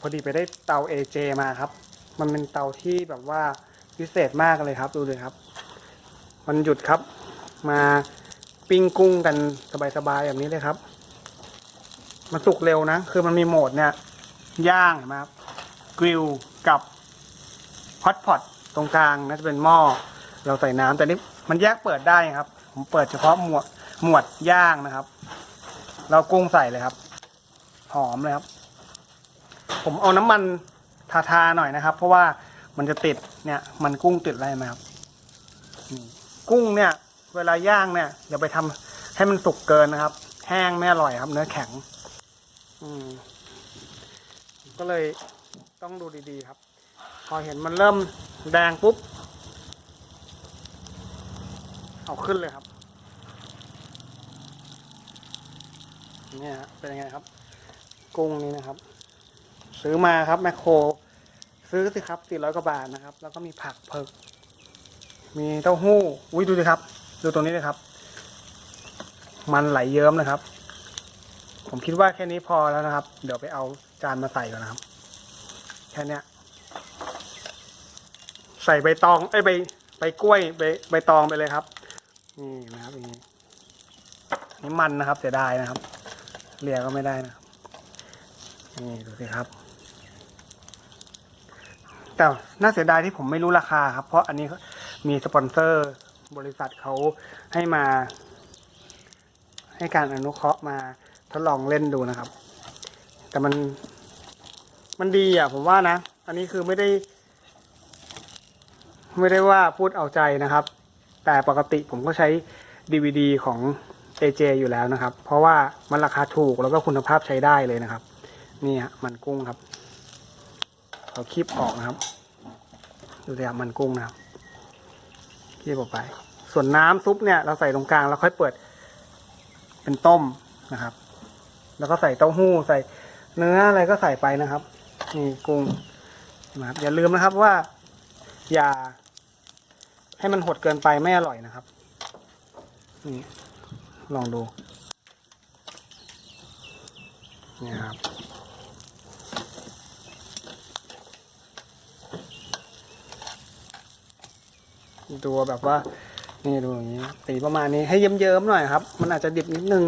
พอดีไปได้เตา AJ มาครับ มันเป็นเตาที่แบบว่าพิเศษมากเลยครับ ดูเลยครับ มันหยุดครับ มาปิ้งกุ้งกันสบายๆแบบนี้เลยครับ มันสุกเร็วนะ คือมันมีโหมดเนี่ย ย่างนไหมครับ กริลกับฮอตพอตตรงกลางนะจะเป็นหม้อ เราใส่น้ำแต่นี่มันแยกเปิดได้ครับ ผมเปิดเฉพาะหมวดหมวดย่างนะครับ เรากุ้งใส่เลยครับ หอมเลยครับ ผมเอาน้ำมันทาทาๆหน่อยนะครับ เพราะว่ามันจะติดเนี่ยมันกุ้งติดอะไรไหมครับกุ้งเนี่ย เวลาย่างเนี่ยอย่าไปทำให้มันสุกเกินนะครับ แห้งไม่อร่อยครับ เนื้อแข็ง อืม ก็เลยต้องดูดีๆครับ พอเห็นมันเริ่มแดงปุ๊บ เอาขึ้นเลยครับเนี่ยฮะเป็นยังไงครับ กุ้งนี้นะครับ ซื้อมาครับแมคโคร ซื้อสิครับสี่ร้อยกว่าบาทนะครับ แล้วก็มีผักเผือกมีเต้าหู้อุ้ยดูสิครับ ดูตรงนี้เลยครับ มันไหลเยิ้มนะครับ ผมคิดว่าแค่นี้พอแล้วนะครับ เดี๋ยวไปเอาจานมาใส่ก่อนนะครับ แค่เนี้ยใส่ใบตองไอ้ใบใบกล้วยใบใบตองไปเลยครับ นี่นะครับอย่างนี้นี่มันนะครับเสียดายนะครับเลียก็ไม่ได้นะครับนี่ดูสิครับ แต่น่าเสียดายที่ผมไม่รู้ราคาครับ เพราะอันนี้มีสปอนเซอร์บริษัทเขาให้มา ให้การอนุเคราะห์มาทดลองเล่นดูนะครับ แต่มัน มันดีอะ ผมว่านะ อันนี้คือไม่ได้ ไม่ได้ว่าพูดเอาใจนะครับ แต่ปกติผมก็ใช้ DVD ของ AJ อยู่แล้วนะครับ เพราะว่ามันราคาถูกแล้วก็คุณภาพใช้ได้เลยนะครับ นี่ฮะมันกุ้งครับ เราคีบออกนะครับ ดูสิครับมันกุ้งนะครับคีบออกไป ส่วนน้ำซุปเนี่ยเราใส่ตรงกลางแล้วค่อยเปิด เป็นต้มนะครับ แล้วก็ใส่เต้าหู้ใส่เนื้ออะไรก็ใส่ไปนะครับนี่กุ้งนะครับอย่าลืมนะครับว่า อย่า ให้มันหดเกินไปไม่อร่อยนะครับนี่ลองดูนี่ครับ ดูแบบว่า นี่ดูอย่างนี้สีประมาณนี้ให้เยิ้มๆหน่อยครับ มันอาจจะดิบนิดนึง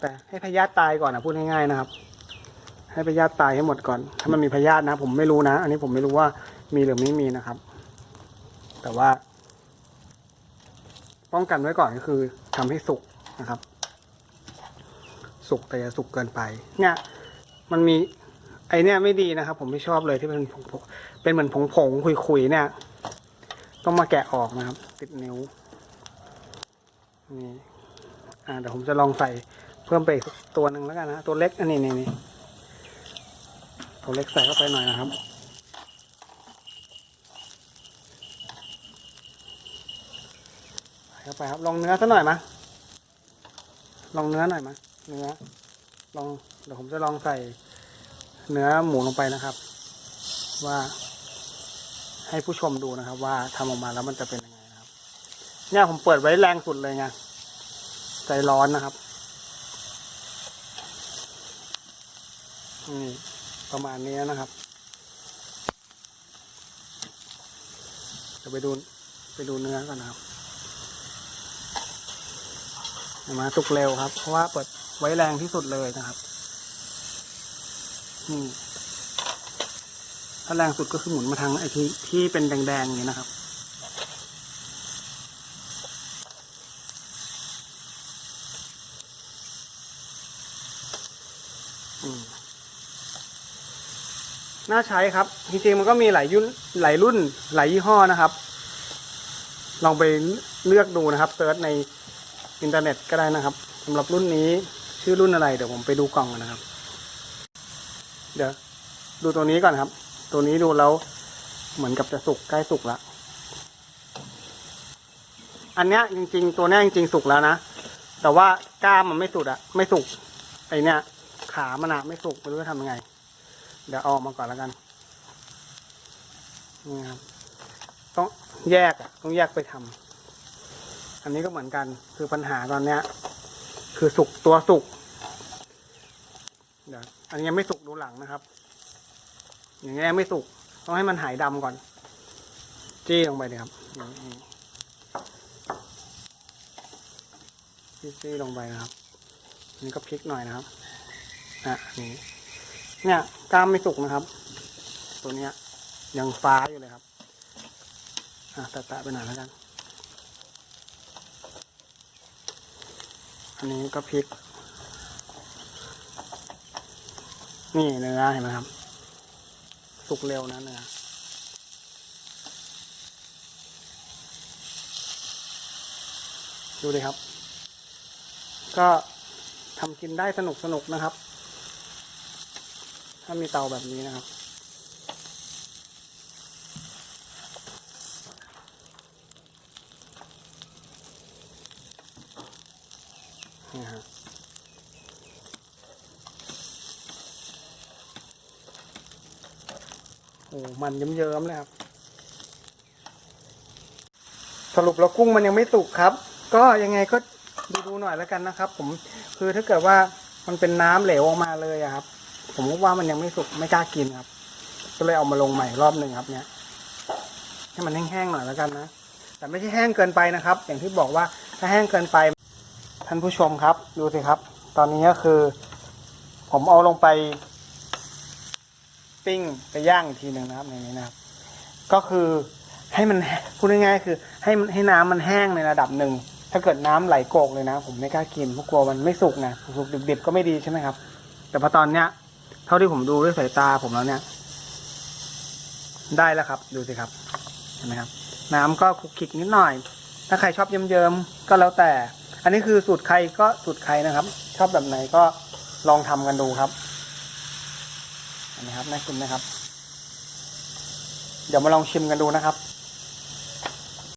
แต่ให้พยาธิตายก่อนนะพูดง่ายๆนะครับ ให้พยาธิตายให้หมดก่อน ถ้ามันมีพยาธินะ ผมไม่รู้นะ อันนี้ผมไม่รู้ว่ามีหรือไม่มีนะครับ แต่ว่า ป้องกันไว้ก่อนก็คือทำให้สุกนะครับ สุกแต่อย่าสุกเกินไป เนี่ย มันมีไอเนี่ยไม่ดีนะครับ ผมไม่ชอบเลยที่เป็นผงเป็นเหมือนผงผงคุยๆเนี่ย ต้องมาแกะออกนะครับ ติดนิ้วนี่อ่าเดี๋ยวผมจะลองใส่เพิ่มไปอีกตัวหนึ่งแล้วกันนะ ตัวเล็กอันนี้นี่นี่ตัวเล็กใส่เข้าไปหน่อยนะครับ ใส่เข้าไปครับลองเนื้อซะหน่อยมะลองเนื้อหน่อยมะเนื้อลองเดี๋ยวผมจะลองใส่เนื้อหมูลงไปนะครับ ว่า ให้ผู้ชมดูนะครับ ว่าทำออกมาแล้วมันจะเป็นยังไงนะครับ เนี่ยผมเปิดไว้แรงสุดเลยไงใจร้อนนะครับนี่ประมาณนี้นะครับเดี๋ยวไปดูไปดูเนื้อกันนะครับมาสุกเร็วครับ เพราะว่าเปิดไว้แรงที่สุดเลยนะครับ นี่ ถ้าแรงสุดก็คือหมุนมาทางไอ้ที่ที่เป็นแดงๆอย่างนี้นะครับน่าใช้ครับ จริงๆมันก็มีหลายยุ่นหลายรุ่นหลายยี่ห้อนะครับ ลองไปเลือกดูนะครับเซิร์ชในอินเทอร์เน็ตก็ได้นะครับสำหรับรุ่นนี้ชื่อรุ่นอะไร เดี๋ยวผมไปดูกล่องกันนะครับ เดี๋ยวดูตัวนี้ก่อนครับ ตัวนี้ดูแล้วเหมือนกับจะสุกใกล้สุกแล้วอันเนี้ยจริง ๆ ตัวเนี้ยจริงๆสุกแล้วนะแต่ว่ากล้ามมันไม่สุดอะไม่สุกไอเนี้ยขามันอะไม่สุกไม่รู้จะทำยังไง เดี๋ยวออกมาก่อนแล้วกันนี่ครับต้องแยกอะต้องแยกไปทำอันนี้ก็เหมือนกันคือปัญหาตอนเนี้ย คือสุกตัวสุกเดี๋ยวอันนี้ยังไม่สุกดูหลังนะครับ อย่างนี้ยไม่สุก ต้องให้มันหายดำก่อน จี้ลงไปเลยครับจี้ลงไปนะครับนี่ก็พลิกหน่อยนะครับอะนี่เนี่ยกล้ามไม่สุกนะครับ ตัวเนี้ยยังฟ้าอยู่เลยครับอะแตะๆไปหน่อยแล้วกันอันนี้ก็พลิก นี่เนื้อเห็นไหมครับ สุกเร็วนะเนื้อดูดิครับ ก็ทำกินได้สนุกสนุกๆนะครับ ถ้ามีเตาแบบนี้นะครับ นี่ฮะ โอ้มันเยิ้มๆเลยครับ สรุปแล้วกุ้งมันยังไม่สุกครับ ก็ยังไงก็ดูดูหน่อยแล้วกันนะครับ ผมคือถ้าเกิดว่ามันเป็นน้ำเหลวออกมาเลยอะครับ ผมว่ามันยังไม่สุกไม่กล้ากินครับ ก็เลยเอามาลงใหม่รอบหนึ่งครับ เนี่ยให้มันแห้งๆหน่อยแล้วกันนะแต่ไม่ใช่แห้งเกินไปนะครับ อย่างที่บอกว่าถ้าแห้งเกินไป ท่านผู้ชมครับ ดูสิครับ ตอนนี้ก็คือ ผมเอาลงไป ปิ้งไปย่างอีกทีหนึ่งนะครับในนี้นะครับ ก็คือให้มันพูดง่ายๆคือ ให้มันให้น้ำมันแห้งในระดับหนึ่งถ้าเกิดน้ำไหลโกกเลยนะ ผมไม่กล้ากินเพราะกลัวมันไม่สุกนะสุกดิบๆก็ไม่ดีใช่ไหมครับ แต่พอตอนเนี้ย เท่าที่ผมดูด้วยสายตาผมแล้วเนี่ยได้แล้วครับ ดูสิครับเห็นไหมครับ น้ำก็คลุกคลิกนิดหน่อย ถ้าใครชอบเยิ้มๆก็แล้วแต่ อันนี้คือสูตรใครก็สูตรใครนะครับ ชอบแบบไหนก็ลองทำกันดูครับ นะครับน่ากินไหมครับ เดี๋ยวมาลองชิมกันดูนะครับ